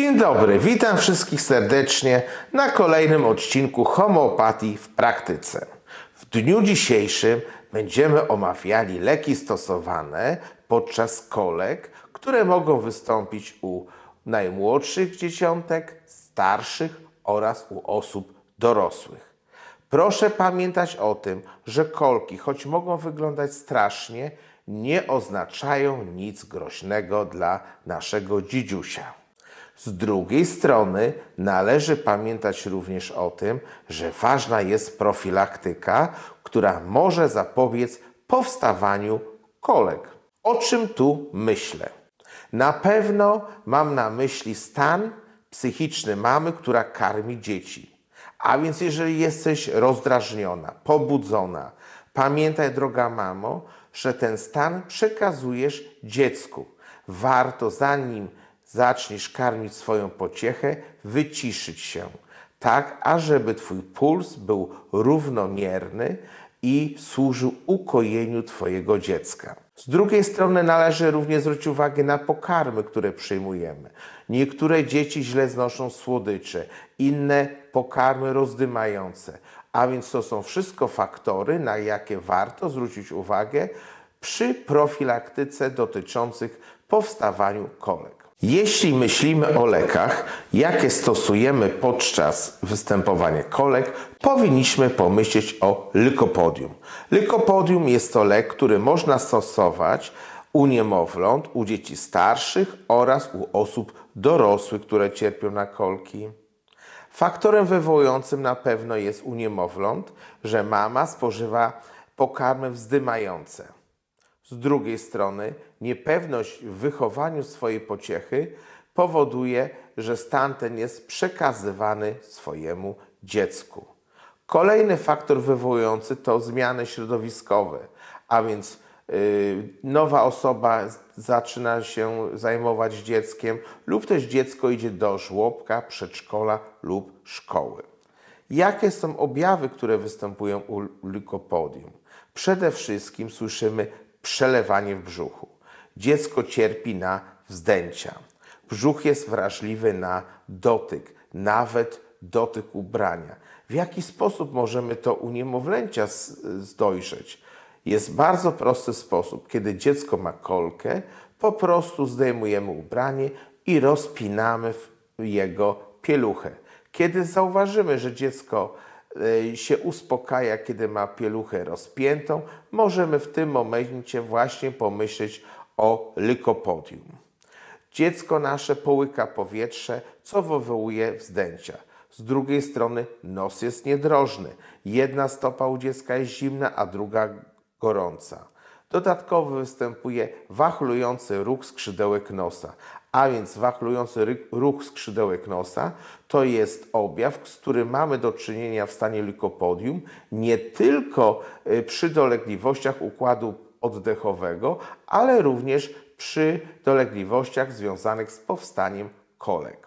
Dzień dobry, witam wszystkich serdecznie na kolejnym odcinku homeopatii w praktyce. W dniu dzisiejszym będziemy omawiali leki stosowane podczas kolek, które mogą wystąpić u najmłodszych dzieciątek, starszych oraz u osób dorosłych. Proszę pamiętać o tym, że kolki, choć mogą wyglądać strasznie, nie oznaczają nic groźnego dla naszego dzidziusia. Z drugiej strony należy pamiętać również o tym, że ważna jest profilaktyka, która może zapobiec powstawaniu kolek. O czym tu myślę? Na pewno mam na myśli stan psychiczny mamy, która karmi dzieci. A więc jeżeli jesteś rozdrażniona, pobudzona, pamiętaj, droga mamo, że ten stan przekazujesz dziecku. Warto zanim zaczniesz karmić swoją pociechę, wyciszyć się, tak ażeby Twój puls był równomierny i służył ukojeniu Twojego dziecka. Z drugiej strony należy również zwrócić uwagę na pokarmy, które przyjmujemy. Niektóre dzieci źle znoszą słodycze, inne pokarmy rozdymające, a więc to są wszystko faktory, na jakie warto zwrócić uwagę przy profilaktyce dotyczących powstawaniu kolek. Jeśli myślimy o lekach, jakie stosujemy podczas występowania kolek, powinniśmy pomyśleć o lykopodium. Lykopodium jest to lek, który można stosować u niemowląt, u dzieci starszych oraz u osób dorosłych, które cierpią na kolki. Faktorem wywołującym na pewno jest u niemowląt, że mama spożywa pokarmy wzdymające. Z drugiej strony, niepewność w wychowaniu swojej pociechy powoduje, że stan ten jest przekazywany swojemu dziecku. Kolejny faktor wywołujący to zmiany środowiskowe, a więc yy, nowa osoba zaczyna się zajmować dzieckiem, lub też dziecko idzie do żłobka, przedszkola lub szkoły. Jakie są objawy, które występują u lykopodium? Przede wszystkim słyszymy przelewanie w brzuchu. Dziecko cierpi na wzdęcia. Brzuch jest wrażliwy na dotyk, nawet dotyk ubrania. W jaki sposób możemy to u niemowlęcia zdojrzeć? Jest bardzo prosty sposób. Kiedy dziecko ma kolkę, po prostu zdejmujemy ubranie i rozpinamy jego pieluchę. Kiedy zauważymy, że dziecko E, się uspokaja, kiedy ma pieluchę rozpiętą, możemy w tym momencie właśnie pomyśleć o lykopodium. Dziecko nasze połyka powietrze, co wywołuje wzdęcia. Z drugiej strony nos jest niedrożny. Jedna stopa u dziecka jest zimna, a druga gorąca. Dodatkowo występuje wachlujący ruch skrzydełek nosa, a więc wachlujący ruch skrzydełek nosa to jest objaw, z którym mamy do czynienia w stanie lykopodium nie tylko y, przy dolegliwościach układu oddechowego, ale również przy dolegliwościach związanych z powstaniem kolek.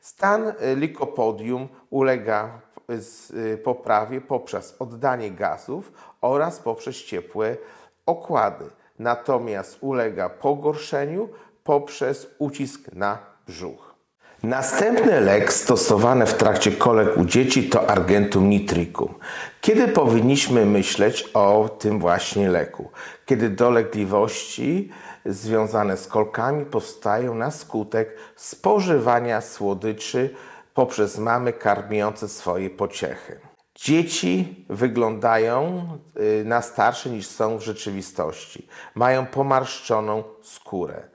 Stan y, likopodium ulega y, poprawie poprzez oddanie gazów oraz poprzez ciepłe okłady. Natomiast ulega pogorszeniu poprzez ucisk na brzuch. Następny lek stosowany w trakcie kolek u dzieci to argentum nitricum. Kiedy powinniśmy myśleć o tym właśnie leku? Kiedy dolegliwości związane z kolkami powstają na skutek spożywania słodyczy poprzez mamy karmiące swoje pociechy. Dzieci wyglądają y, na starsze niż są w rzeczywistości. Mają pomarszczoną skórę.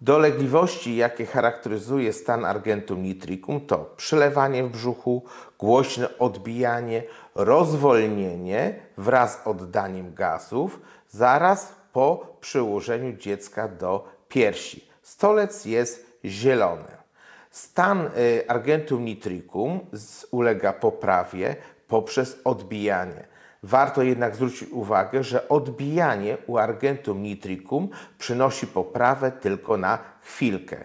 Dolegliwości, jakie charakteryzuje stan argentum nitricum, to przelewanie w brzuchu, głośne odbijanie, rozwolnienie wraz z oddaniem gazów zaraz po przyłożeniu dziecka do piersi. Stolec jest zielony. Stan y, argentum nitricum ulega poprawie poprzez odbijanie. Warto jednak zwrócić uwagę, że odbijanie u argentum nitricum przynosi poprawę tylko na chwilkę.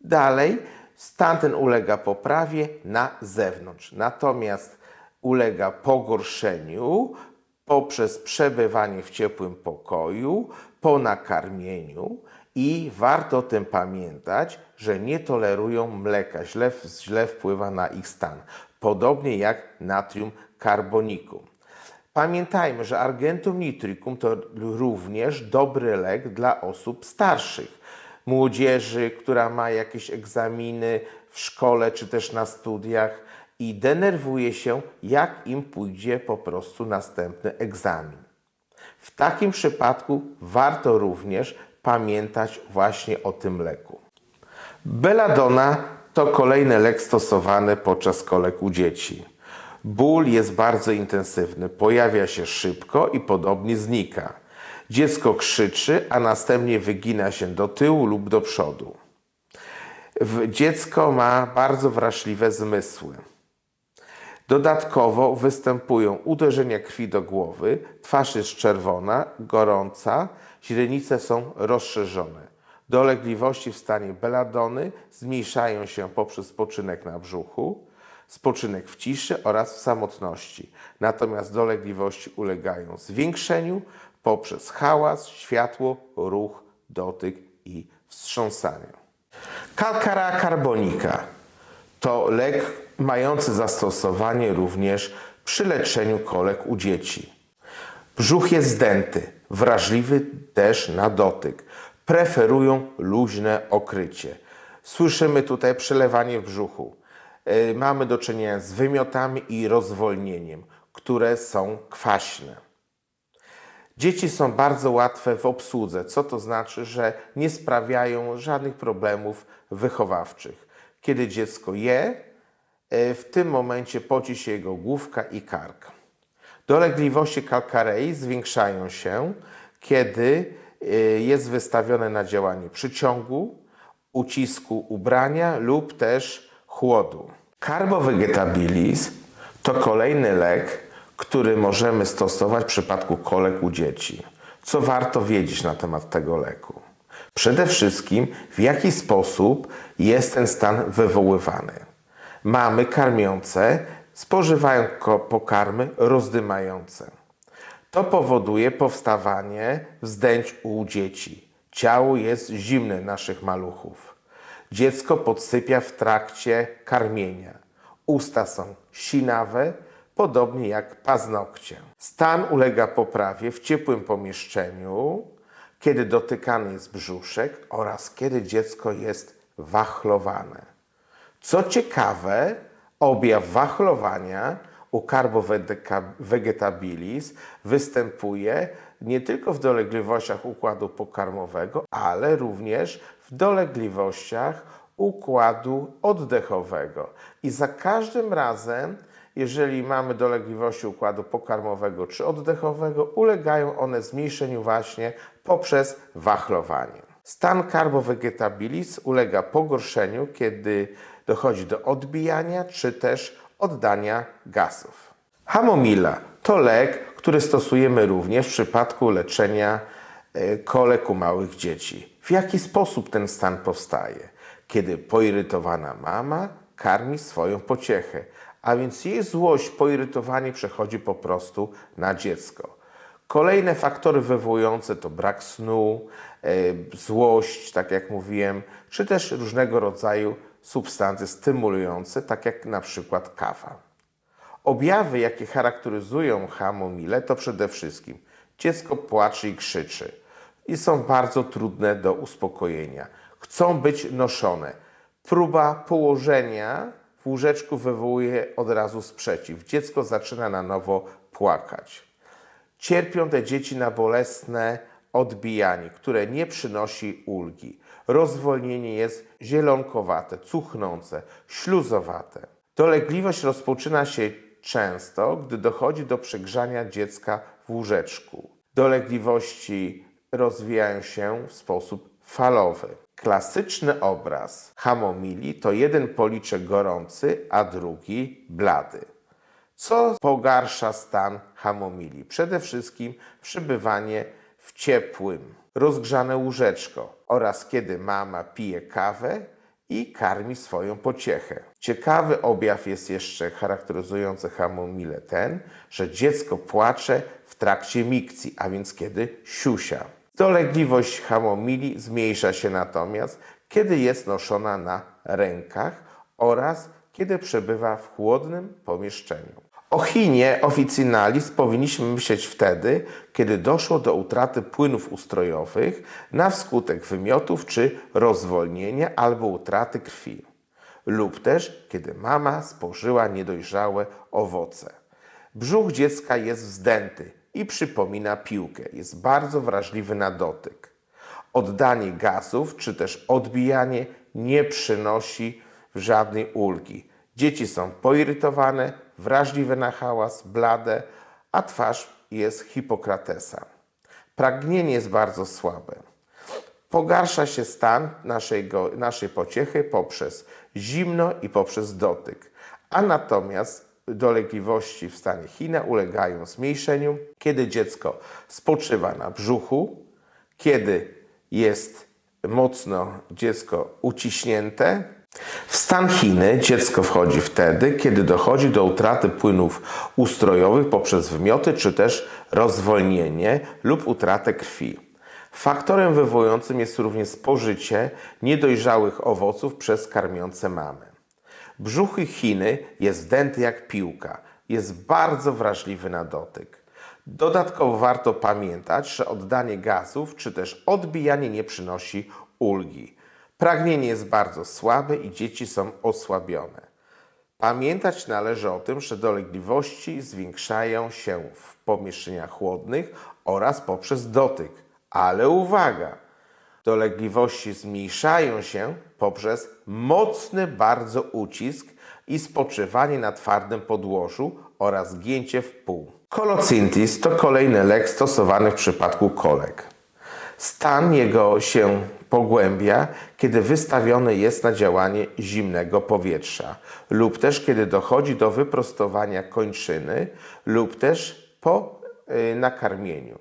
Dalej, stan ten ulega poprawie na zewnątrz, natomiast ulega pogorszeniu poprzez przebywanie w ciepłym pokoju, po nakarmieniu I warto o tym pamiętać, że nie tolerują mleka, źle, źle wpływa na ich stan. Podobnie jak natrium carbonikum. Pamiętajmy, że argentum nitricum to również dobry lek dla osób starszych. Młodzieży, która ma jakieś egzaminy w szkole czy też na studiach i denerwuje się, jak im pójdzie po prostu następny egzamin. W takim przypadku warto również pamiętać właśnie o tym leku. Belladonna to kolejny lek stosowany podczas kolek u dzieci. Ból jest bardzo intensywny, pojawia się szybko i podobnie znika. Dziecko krzyczy, a następnie wygina się do tyłu lub do przodu. Dziecko ma bardzo wrażliwe zmysły. Dodatkowo występują uderzenia krwi do głowy, twarz jest czerwona, gorąca, źrenice są rozszerzone. Dolegliwości w stanie beladony zmniejszają się poprzez spoczynek na brzuchu, spoczynek w ciszy oraz w samotności. Natomiast dolegliwości ulegają zwiększeniu poprzez hałas, światło, ruch, dotyk i wstrząsanie. Calcara carbonica to lek mający zastosowanie również przy leczeniu kolek u dzieci. Brzuch jest zdęty, wrażliwy też na dotyk. Preferują luźne okrycie. Słyszymy tutaj przelewanie w brzuchu. Yy, Mamy do czynienia z wymiotami i rozwolnieniem, które są kwaśne. Dzieci są bardzo łatwe w obsłudze, co to znaczy, że nie sprawiają żadnych problemów wychowawczych. Kiedy dziecko je, e, w tym momencie poci się jego główka i kark. Dolegliwości kalkarei zwiększają się, kiedy e, jest wystawione na działanie przyciągu, ucisku ubrania lub też chłodu. Carbovegetabilis to kolejny lek, który możemy stosować w przypadku kolek u dzieci. Co warto wiedzieć na temat tego leku? Przede wszystkim, w jaki sposób jest ten stan wywoływany. Mamy karmiące spożywają pokarmy rozdymające. To powoduje powstawanie wzdęć u dzieci. Ciało jest zimne naszych maluchów. Dziecko podsypia w trakcie karmienia. Usta są sinawe, podobnie jak paznokcie. Stan ulega poprawie w ciepłym pomieszczeniu, kiedy dotykany jest brzuszek oraz kiedy dziecko jest wachlowane. Co ciekawe, objaw wachlowania u carbovegetabilis występuje nie tylko w dolegliwościach układu pokarmowego, ale również w dolegliwościach układu oddechowego. I za każdym razem, jeżeli mamy dolegliwości układu pokarmowego czy oddechowego, ulegają one zmniejszeniu właśnie poprzez wachlowanie. Stan carbovegetabilis ulega pogorszeniu, kiedy dochodzi do odbijania czy też oddania gazów. Hamomila to lek, który stosujemy również w przypadku leczenia e, kolek u małych dzieci. W jaki sposób ten stan powstaje? Kiedy poirytowana mama karmi swoją pociechę, a więc jej złość, poirytowanie przechodzi po prostu na dziecko. Kolejne faktory wywołujące to brak snu, e, złość, tak jak mówiłem, czy też różnego rodzaju substancje stymulujące, tak jak na przykład kawa. Objawy, jakie charakteryzują hamomile, to przede wszystkim dziecko płacze i krzyczy i są bardzo trudne do uspokojenia. Chcą być noszone. Próba położenia w łóżeczku wywołuje od razu sprzeciw. Dziecko zaczyna na nowo płakać. Cierpią te dzieci na bolesne odbijanie, które nie przynosi ulgi. Rozwolnienie jest zielonkowate, cuchnące, śluzowate. Dolegliwość rozpoczyna się często, gdy dochodzi do przegrzania dziecka w łóżeczku. Dolegliwości rozwijają się w sposób falowy. Klasyczny obraz hamomili to jeden policzek gorący, a drugi blady. Co pogarsza stan hamomili? Przede wszystkim przebywanie w ciepłym, rozgrzane łóżeczko oraz kiedy mama pije kawę i karmi swoją pociechę. Ciekawy objaw jest jeszcze charakteryzujący hamomilę ten, że dziecko płacze w trakcie mikcji, a więc kiedy siusia. Dolegliwość hamomili zmniejsza się natomiast, kiedy jest noszona na rękach oraz kiedy przebywa w chłodnym pomieszczeniu. O chinie officinalis powinniśmy myśleć wtedy, kiedy doszło do utraty płynów ustrojowych na skutek wymiotów czy rozwolnienia albo utraty krwi, lub też kiedy mama spożyła niedojrzałe owoce. Brzuch dziecka jest wzdęty i przypomina piłkę, jest bardzo wrażliwy na dotyk. Oddanie gazów czy też odbijanie nie przynosi żadnej ulgi. Dzieci są poirytowane, wrażliwe na hałas, blade, a twarz jest hipokratesa. Pragnienie jest bardzo słabe. Pogarsza się stan naszego, naszej pociechy poprzez zimno i poprzez dotyk, a natomiast dolegliwości w stanie China ulegają zmniejszeniu, kiedy dziecko spoczywa na brzuchu, kiedy jest mocno dziecko uciśnięte. W stan Chiny dziecko wchodzi wtedy, kiedy dochodzi do utraty płynów ustrojowych poprzez wymioty czy też rozwolnienie lub utratę krwi. Faktorem wywołującym jest również spożycie niedojrzałych owoców przez karmiące mamy. Brzuchy Chiny jest wdęty jak piłka, jest bardzo wrażliwy na dotyk. Dodatkowo warto pamiętać, że oddanie gazów czy też odbijanie nie przynosi ulgi. Pragnienie jest bardzo słabe i dzieci są osłabione. Pamiętać należy o tym, że dolegliwości zwiększają się w pomieszczeniach chłodnych oraz poprzez dotyk. Ale uwaga! Dolegliwości zmniejszają się poprzez mocny bardzo ucisk i spoczywanie na twardym podłożu oraz gięcie w pół. Kolocyntis to kolejny lek stosowany w przypadku kolek. Stan jego się pogłębia, kiedy wystawiony jest na działanie zimnego powietrza lub też kiedy dochodzi do wyprostowania kończyny lub też po y, nakarmieniu.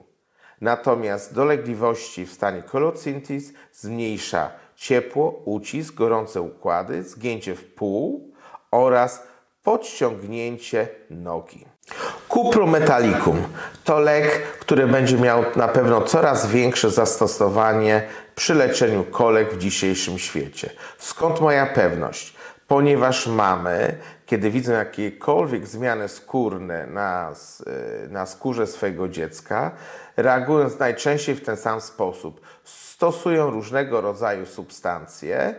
Natomiast dolegliwości w stanie kolocyntis zmniejsza ciepło, ucisk, gorące układy, zgięcie w pół oraz podciągnięcie nogi. Cuprum metallicum to lek, który będzie miał na pewno coraz większe zastosowanie przy leczeniu kolek w dzisiejszym świecie. Skąd moja pewność? Ponieważ mamy, kiedy widzą jakiekolwiek zmiany skórne na, y, na skórze swojego dziecka, reagując najczęściej w ten sam sposób. Stosują różnego rodzaju substancje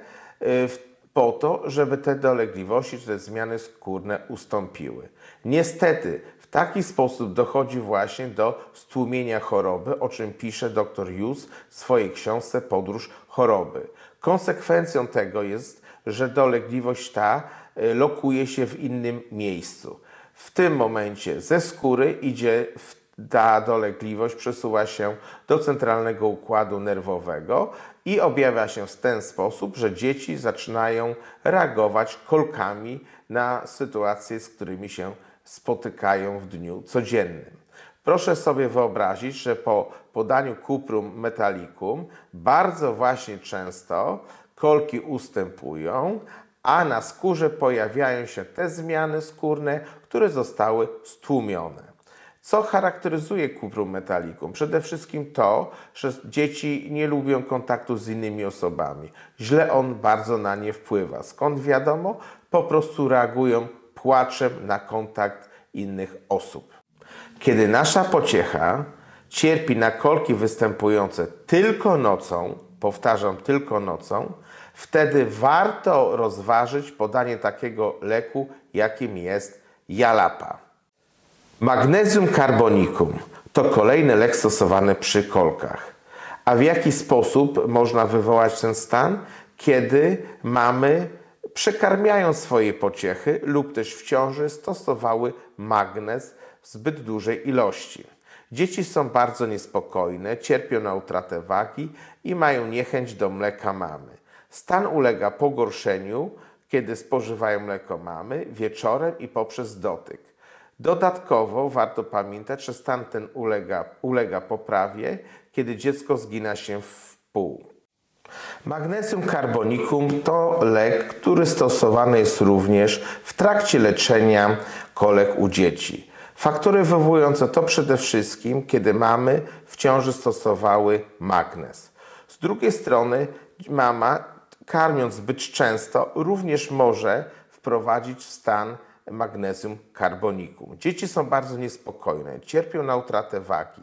y, w po to, żeby te dolegliwości czy te zmiany skórne ustąpiły. Niestety, w taki sposób dochodzi właśnie do stłumienia choroby, o czym pisze dr Hughes w swojej książce Podróż choroby. Konsekwencją tego jest, że dolegliwość ta y, lokuje się w innym miejscu. W tym momencie ze skóry idzie w ta dolegliwość przesuwa się do centralnego układu nerwowego i objawia się w ten sposób, że dzieci zaczynają reagować kolkami na sytuacje, z którymi się spotykają w dniu codziennym. Proszę sobie wyobrazić, że po podaniu cuprum metallicum bardzo właśnie często kolki ustępują, a na skórze pojawiają się te zmiany skórne, które zostały stłumione. Co charakteryzuje cuprum metallicum? Przede wszystkim to, że dzieci nie lubią kontaktu z innymi osobami. Źle on bardzo na nie wpływa. Skąd wiadomo? Po prostu reagują płaczem na kontakt innych osób. Kiedy nasza pociecha cierpi na kolki występujące tylko nocą, powtarzam, tylko nocą, wtedy warto rozważyć podanie takiego leku, jakim jest jalapa. Magnesium carbonicum to kolejny lek stosowany przy kolkach. A w jaki sposób można wywołać ten stan? Kiedy mamy przekarmiają swoje pociechy lub też w ciąży stosowały magnez w zbyt dużej ilości. Dzieci są bardzo niespokojne, cierpią na utratę wagi i mają niechęć do mleka mamy. Stan ulega pogorszeniu, kiedy spożywają mleko mamy wieczorem i poprzez dotyk. Dodatkowo warto pamiętać, że stan ten ulega, ulega poprawie, kiedy dziecko zgina się w pół. Magnesium carbonicum to lek, który stosowany jest również w trakcie leczenia kolek u dzieci. Faktory wywołujące to przede wszystkim, kiedy mamy w ciąży stosowały magnez. Z drugiej strony mama, karmiąc zbyt często, również może wprowadzić w stan magnezjum carbonikum. Dzieci są bardzo niespokojne, cierpią na utratę wagi.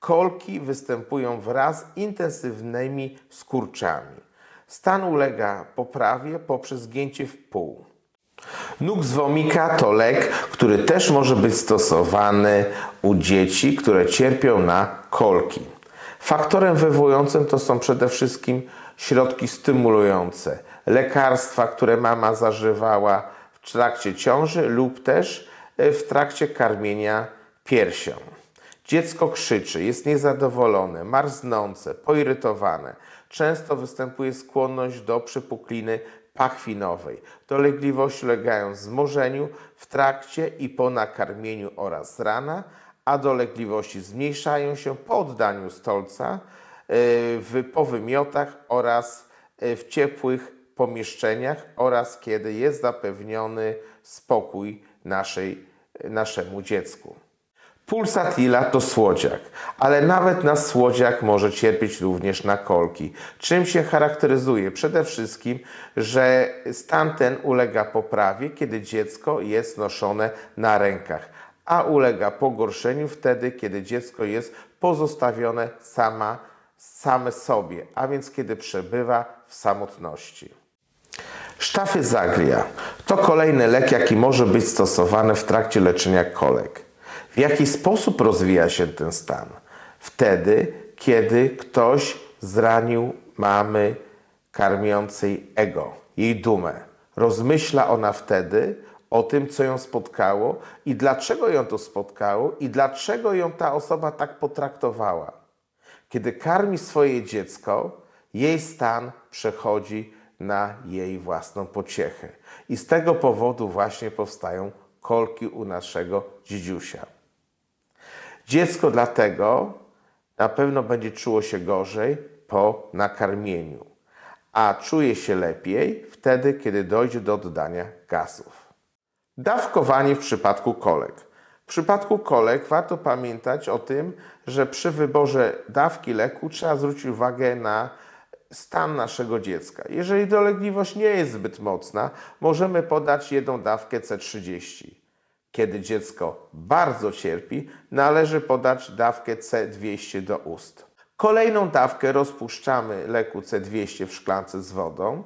Kolki występują wraz z intensywnymi skurczami. Stan ulega poprawie poprzez zgięcie w pół. Nux vomica to lek, który też może być stosowany u dzieci, które cierpią na kolki. Faktorem wywołującym to są przede wszystkim środki stymulujące, lekarstwa, które mama zażywała w trakcie ciąży lub też e, w trakcie karmienia piersią. Dziecko krzyczy, jest niezadowolone, marznące, poirytowane. Często występuje skłonność do przypukliny pachwinowej. Dolegliwości ulegają wzmożeniu w trakcie i po nakarmieniu oraz rana, a dolegliwości zmniejszają się po oddaniu stolca, yy, w, po wymiotach oraz yy, w ciepłych pomieszczeniach oraz kiedy jest zapewniony spokój naszej, naszemu dziecku. Pulsatilla to słodziak, ale nawet na słodziak może cierpieć również na kolki. Czym się charakteryzuje? Przede wszystkim, że stan ten ulega poprawie, kiedy dziecko jest noszone na rękach, a ulega pogorszeniu wtedy, kiedy dziecko jest pozostawione sama, same sobie, a więc kiedy przebywa w samotności. Sztafyzagria to kolejny lek, jaki może być stosowany w trakcie leczenia kolek. W jaki sposób rozwija się ten stan? Wtedy, kiedy ktoś zranił mamy karmiącej ego, jej dumę. Rozmyśla ona wtedy o tym, co ją spotkało i dlaczego ją to spotkało i dlaczego ją ta osoba tak potraktowała. Kiedy karmi swoje dziecko, jej stan przechodzi na jej własną pociechę. I z tego powodu właśnie powstają kolki u naszego dzidziusia. Dziecko dlatego na pewno będzie czuło się gorzej po nakarmieniu, a czuje się lepiej wtedy, kiedy dojdzie do oddania gazów. Dawkowanie w przypadku kolek. W przypadku kolek warto pamiętać o tym, że przy wyborze dawki leku trzeba zwrócić uwagę na stan naszego dziecka. Jeżeli dolegliwość nie jest zbyt mocna, możemy podać jedną dawkę C30. Kiedy dziecko bardzo cierpi, należy podać dawkę C200 do ust. Kolejną dawkę rozpuszczamy leku C200 w szklance z wodą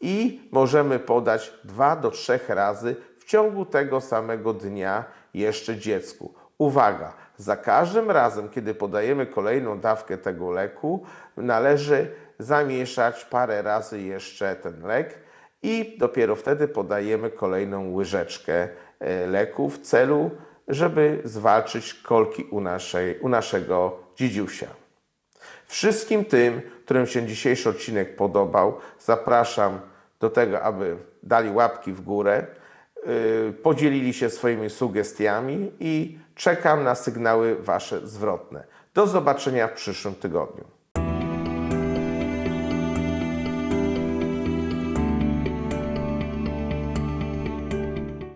i możemy podać 2 do 3 razy w ciągu tego samego dnia jeszcze dziecku. Uwaga, za każdym razem, kiedy podajemy kolejną dawkę tego leku, należy zamieszać parę razy jeszcze ten lek i dopiero wtedy podajemy kolejną łyżeczkę e, leku w celu, żeby zwalczyć kolki u, naszej, u naszego dzidziusia. Wszystkim tym, którym się dzisiejszy odcinek podobał, zapraszam do tego, aby dali łapki w górę, yy, podzielili się swoimi sugestiami i czekam na sygnały Wasze zwrotne. Do zobaczenia w przyszłym tygodniu.